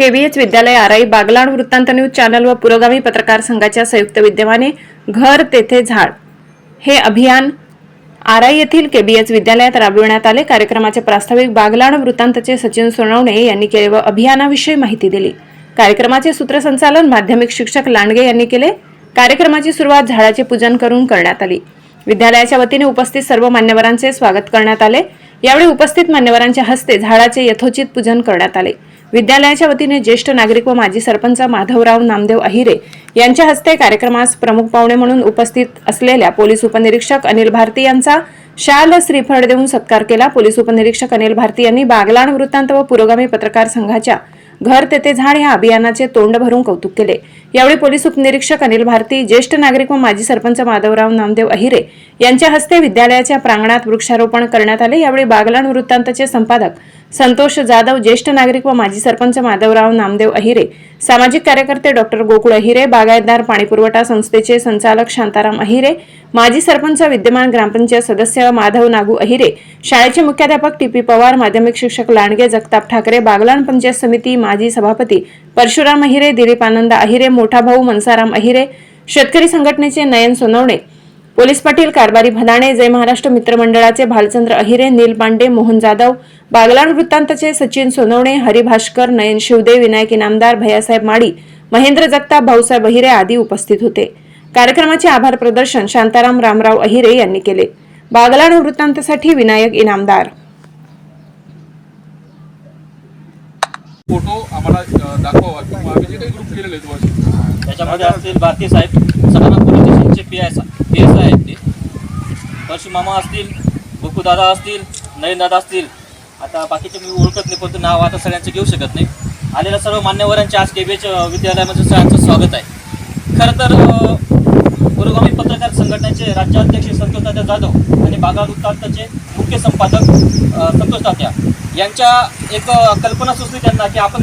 केव्हीएच विद्यालय आराई बागलाण वृत्तांत news channel व पुरोगामी पत्रकार संघाच्या संयुक्त विद्यमाने घर तेथे झाड. हे अभियान आराई येथील केबीएच विद्यालयात राबविण्यात आले. कार्यक्रमाचे प्रास्ताविक बागलाण वृत्तांतचे सचिन सोनवणे यांनी केले व अभियानाविषयी माहिती दिली. कार्यक्रमाचे सूत्रसंचालन माध्यमिक शिक्षक लांडगे यांनी केले. कार्यक्रमाची सुरुवात झाडाचे पूजन करून करण्यात आली. विद्यालयाच्या वतीने उपस्थित सर्व मान्यवरांचे स्वागत करण्यात आले. यावेळी उपस्थित मान्यवरांच्या हस्ते झाडाचे यथोचित पूजन करण्यात आले. विद्यालयाच्या वतीने ज्येष्ठ नागरिक व माजी सरपंच माधवराव नामदेव अहिरे यांच्या हस्ते कार्यक्रमास प्रमुख पाहुणे म्हणून उपस्थित असलेल्या पोलीस उपनिरीक्षक अनिल भारती यांचा शाल श्रीफळ देऊन सत्कार केला. पोलीस उपनिरीक्षक अनिल भारती यांनी बागलाण वृत्तांत व पुरोगामी पत्रकार संघाच्या घर तेथे झाड या अभियानाचे तोंड भरून कौतुक केले. यावेळी पोलीस उपनिरीक्षक अनिल भारती ज्येष्ठ नागरिक व माजी सरपंच माधवराव नामदेव अहिरे यांच्या हस्ते विद्यालयाच्या प्रांगणात वृक्षारोपण करण्यात आले. यावेळी बागलाण वृत्तांतचे संपादक संतोष जाधव ज्येष्ठ नागरिक व माजी सरपंच माधवराव नामदेव अहिरे सामाजिक कार्यकर्ते डॉक्टर गोकुळ अहिरे बागायतदार पाणीपुरवठा संस्थेचे संचालक शांताराम अहिरे माजी सरपंच विद्यमान ग्रामपंचायत सदस्य माधव नागू अहिरे शाळेचे मुख्याध्यापक टीपी पवार माध्यमिक शिक्षक लांडगे जगताप ठाकरे बागलाण पंचायत समिती माजी सभापती परशुराम अहिरे दिलीप आनंद अहिरे मोठा भाऊ मनसाराम अहिरे शेतकरी संघटनेचे नयन सोनवणे पोलीस पाटील कारभारी भदाणे जय महाराष्ट्र मित्रमंडळाचे भालचंद्र अहिरे नील पांडे मोहन जाधव बागलाण वृत्तांतचे सचिन सोनवणे हरी भास्कर नयन शिवदे विनायक इनामदार भैयासाहेब माडी महेंद्र जगताप भाऊसाहेब अहिरे आदी उपस्थित होते. कार्यक्रमाचे आभार प्रदर्शन शांताराम रामराव अहिरे यांनी केले. बागलाण वृत्तांतसाठी विनायक इनामदार. फोटो आम्हाला दाखवा किंवा आम्ही जे काही ग्रुप केलेले आहेत वर्ष त्याच्यामध्ये असतील भारती साहेब सटाणा पोलीस स्टेशनचे पी आय पी एस आहेत ते. परशु मामा असतील दादा असतील नयनदादा असतील आता बाकीचे मी ओळखत नाही परंतु नाव आता सगळ्यांचं घेऊ शकत नाही. आलेल्या सर्व मान्यवरांचे आज केबीएच विद्यालयामध्ये सगळ्यांचं स्वागत आहे. खरं तर पुरोगामी पत्रकार संघटनेचे राज्याध्यक्ष संतोष तात्या जाधव आणि बागा वृत्तांतचे मुख्य संपादक संतोष तात्या यांच्या एक कल्पना सुचली त्यांना की आपण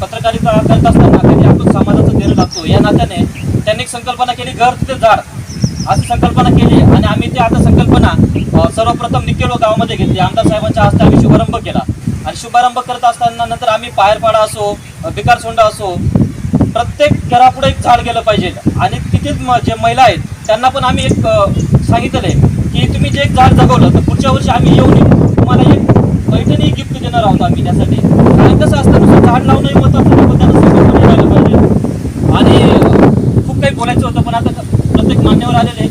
पत्रकारिता करत असताना कधी आपण समाजाचं देणं लागतो या नात्याने त्यांनी एक संकल्पना केली घर तिथे झाड. अशी संकल्पना केली आणि आम्ही ती आता संकल्पना सर्वप्रथम निकेलो गावामध्ये घेतली. आमदार साहेबांच्या हस्ते आम्ही शुभारंभ केला. आणि शुभारंभ करत असताना नंतर आम्ही पायरपाडा असो अ, सोंडा असो प्रत्येक घरापुढे एक झाड गेलं पाहिजे. आणि तिथेच म- जे महिला आहेत त्यांना पण आम्ही एक अ, आहे की तुम्ही जे एक झाड जगवलं तर पुढच्या वर्षी आम्ही येऊन तुम्हाला एक पैठणी गिफ्ट देणार आहोत आम्ही त्यासाठी. आणि कसं असतं झाड लावणंही महत्वाचं नाही, पण त्यांना संकल्पना यायला पाहिजे आणि अ, खूप काही बोलायचं होतं पण आता प्रत्येक मान्यवर आलेले आहेत.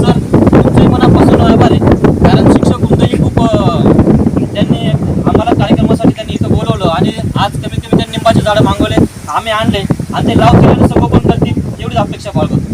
सर तुमचे मनापासून आभार आहे कारण शिक्षक वृंदही खूप अ, त्यांनी आम्हाला कार्यक्रमासाठी त्यांनी इथं बोलवलं आणि आज कमीत कमी त्यांनी निंबाचे झाडं मागवले आम्ही आणले. आणि ते लावतील सगळं पण करतील एवढीच अपेक्षा बाळगतो.